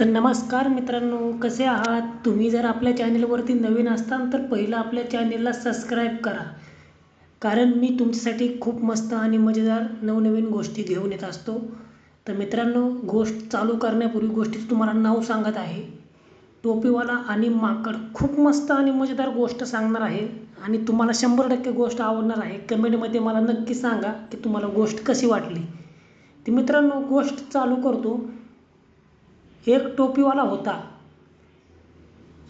तर नमस्कार मित्रांनो कसे आहात? तुम्ही जर आपल्या चॅनेलवरती नवीन असताल तर पहिलं आपल्या चॅनेलला सबस्क्राईब करा. कारण मी तुमच्यासाठी खूप मस्त आणि मजेदार नवनवीन गोष्टी घेऊन येत असतो. तर मित्रांनो गोष्ट चालू करण्यापूर्वी गोष्टीचं तुम्हाला नाव सांगत आहे. टोपीवाला आणि माकड खूप मस्त आणि मजेदार गोष्ट सांगणार आहे. आणि तुम्हाला शंभर टक्के गोष्ट आवडणार आहे. कमेंटमध्ये मला नक्की सांगा की तुम्हाला गोष्ट कशी वाटली. ती मित्रांनो गोष्ट चालू करतो. एक टोपीवाला होता.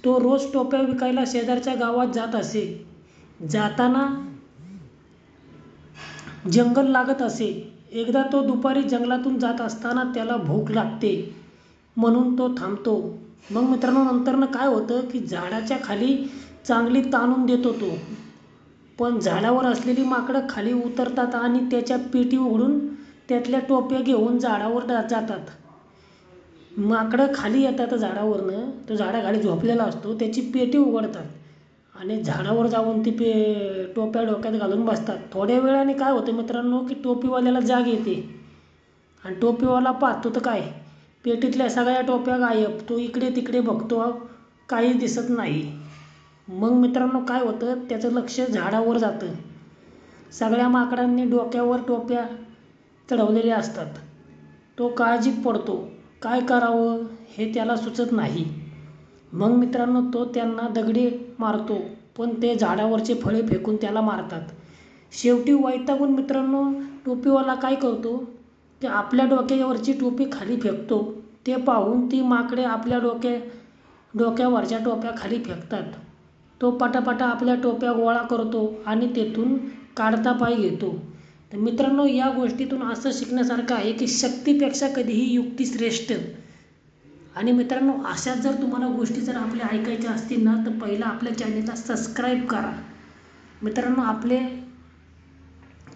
तो रोज टोप्या विकायला शेजारच्या गावात जात असे. जाताना जंगल लागत असे. एकदा तो दुपारी जंगलातून जात असताना त्याला भूक लागते. म्हणून तो थांबतो. मग मित्रांनो नंतरनं काय होतं की झाडाच्या खाली चांगली ताणून देतो तो. पण झाडावर असलेली माकडं खाली उतरतात आणि त्याच्या पेटी उघडून त्यातल्या टोप्या घेऊन झाडावर जातात. माकडं खाली येतात झाडावरनं तो झाडाखाली झोपलेला असतो त्याची पेटी उघडतात. आणि झाडावर जाऊन ती पे टोप्या डोक्यात घालून बसतात. थोड्या वेळाने काय होतं मित्रांनो की टोपीवाल्याला जाग येते. आणि टोपीवाला पाहतो तर काय? पेटीतल्या सगळ्या टोप्या गायब. तो इकडे तिकडे बघतो काही दिसत नाही. मग मित्रांनो काय होतं त्याचं लक्ष झाडावर जातं. सगळ्या माकडांनी डोक्यावर टोप्या चढवलेल्या असतात. तो काळजीत पडतो. काय करावं हे त्याला सुचत नाही. मग मित्रांनो तो त्यांना दगडी मारतो पण ते झाडावरचे फळे फेकून त्याला मारतात. शेवटी वैतागून मित्रांनो टोपीवाला काय करतो? की आपल्या डोक्यावरची टोपी खाली फेकतो. ते पाहून ती माकडे आपल्या डोक्या डोक्यावरच्या टोप्या खाली फेकतात. तो पटापटा आपल्या टोप्या गोळा करतो आणि तेथून काढता पाय घेतो. तर मित्रांनो या गोष्टीतून असं शिकण्यासारखं आहे की शक्तीपेक्षा कधीही युक्ती श्रेष्ठ. आणि मित्रांनो अशाच जर तुम्हाला गोष्टी जर आपल्या ऐकायच्या असतील ना तर पहिलं आपल्या चॅनेलला सबस्क्राईब करा. मित्रांनो आपले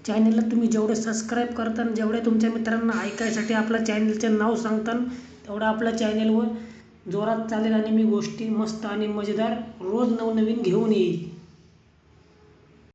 चॅनेलला तुम्ही जेवढे सबस्क्राईब करता जेवढे तुमच्या मित्रांना ऐकायसाठी आपल्या चॅनेलचं नाव सांगता तेवढं आपल्या चॅनेलवर जोरात चालेल आणि मी गोष्टी मस्त आणि मजेदार रोज नवनवीन घेऊन येईल.